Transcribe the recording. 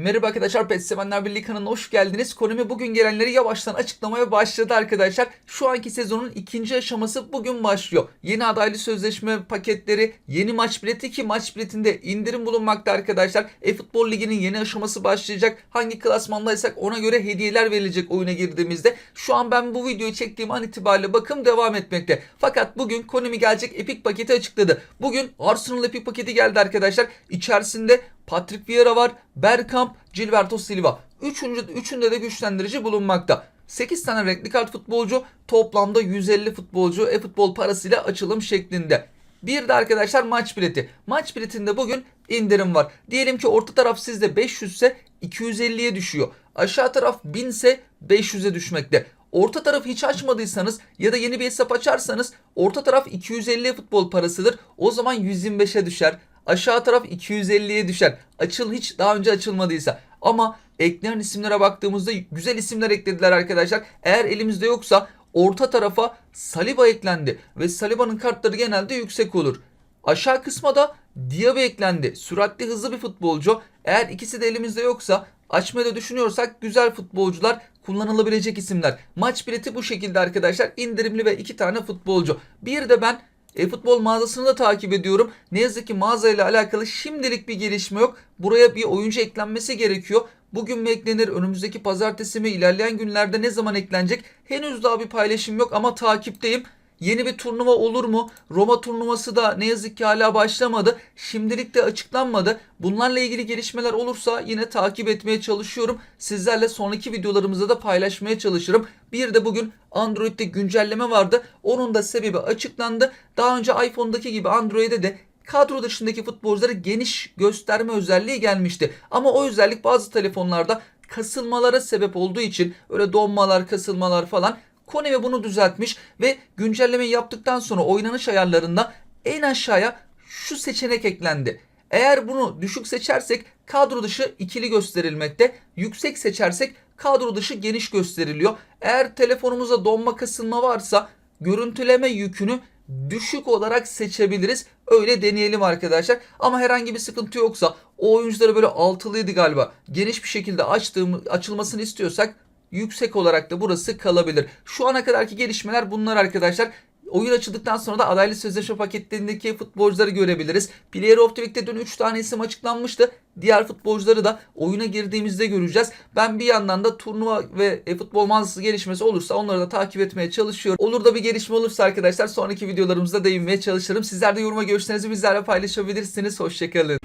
Merhaba arkadaşlar Pet Sevenler Birliği kanalına hoş geldiniz. Konumi bugün gelenleri yavaştan açıklamaya başladı arkadaşlar. Şu anki sezonun ikinci aşaması bugün başlıyor. Yeni adaylı sözleşme paketleri, yeni maç bileti ki maç biletinde indirim bulunmakta arkadaşlar. E-Futbol Ligi'nin yeni aşaması başlayacak. Hangi klasmandaysak ona göre hediyeler verilecek oyuna girdiğimizde. Şu an ben bu videoyu çektiğim an itibariyle bakım devam etmekte. Fakat bugün Konami gelecek Epic paketi açıkladı. Bugün Arsenal Epic paketi geldi arkadaşlar. İçerisinde Patrick Vieira var, Bergkamp, Gilberto Silva. Üçüncü, üçünde de güçlendirici bulunmakta. 8 tane renkli kart futbolcu toplamda 150 futbolcu e-futbol parasıyla açılım şeklinde. Bir de arkadaşlar maç bileti. Maç biletinde bugün indirim var. Diyelim ki orta taraf sizde 500 ise 250'ye düşüyor. Aşağı taraf 1000 ise 500'e düşmekte. Orta tarafı hiç açmadıysanız ya da yeni bir hesap açarsanız orta taraf 250 futbol parasıdır. O zaman 125'e düşer. Aşağı taraf 250'ye düşer. Açıl hiç daha önce açılmadıysa. Ama eklenen isimlere baktığımızda güzel isimler eklediler arkadaşlar. Eğer elimizde yoksa orta tarafa Saliba eklendi ve Saliba'nın kartları genelde yüksek olur. Aşağı kısma da Diaby eklendi. Süratli hızlı bir futbolcu. Eğer ikisi de elimizde yoksa açmayı da düşünüyorsak güzel futbolcular kullanılabilecek isimler. Maç bileti bu şekilde arkadaşlar. indirimli ve iki tane futbolcu. Bir de ben e-futbol mağazasını da takip ediyorum. Ne yazık ki mağazayla alakalı şimdilik bir gelişme yok. Buraya bir oyuncu eklenmesi gerekiyor. Bugün mü eklenir, önümüzdeki pazartesi mi, ilerleyen günlerde ne zaman eklenecek? Henüz daha bir paylaşım yok ama takipteyim. Yeni bir turnuva olur mu? Roma turnuvası da ne yazık ki hala başlamadı. Şimdilik de açıklanmadı. Bunlarla ilgili gelişmeler olursa yine takip etmeye çalışıyorum. Sizlerle sonraki videolarımızda da paylaşmaya çalışırım. Bir de bugün Android'de güncelleme vardı. Onun da sebebi açıklandı. Daha önce iPhone'daki gibi Android'e de kadro dışındaki futbolcuları geniş gösterme özelliği gelmişti. Ama o özellik bazı telefonlarda kasılmalara sebep olduğu için öyle donmalar, kasılmalar falan Konami bunu düzeltmiş ve güncellemeyi yaptıktan sonra oynanış ayarlarında en aşağıya şu seçenek eklendi. Eğer bunu düşük seçersek kadro dışı ikili gösterilmekte. Yüksek seçersek kadro dışı geniş gösteriliyor. Eğer telefonumuzda donma kasılma varsa görüntüleme yükünü düşük olarak seçebiliriz. Öyle deneyelim arkadaşlar. Ama herhangi bir sıkıntı yoksa o oyuncuları böyle altılıydı galiba. Geniş bir şekilde açtığım, açılmasını istiyorsak yüksek olarak da burası kalabilir. Şu ana kadarki gelişmeler bunlar arkadaşlar. Oyun açıldıktan sonra da adaylı sözleşme paketlerindeki futbolcuları görebiliriz. Player of the Week'te dün 3 tane isim açıklanmıştı. Diğer futbolcuları da oyuna girdiğimizde göreceğiz. Ben bir yandan da turnuva ve e, futbol mağazası gelişmesi olursa onları da takip etmeye çalışıyorum. Olur da bir gelişme olursa arkadaşlar sonraki videolarımızda değinmeye çalışırım. Sizler de yoruma görüşlerinizi bizlerle paylaşabilirsiniz. Hoşçakalın.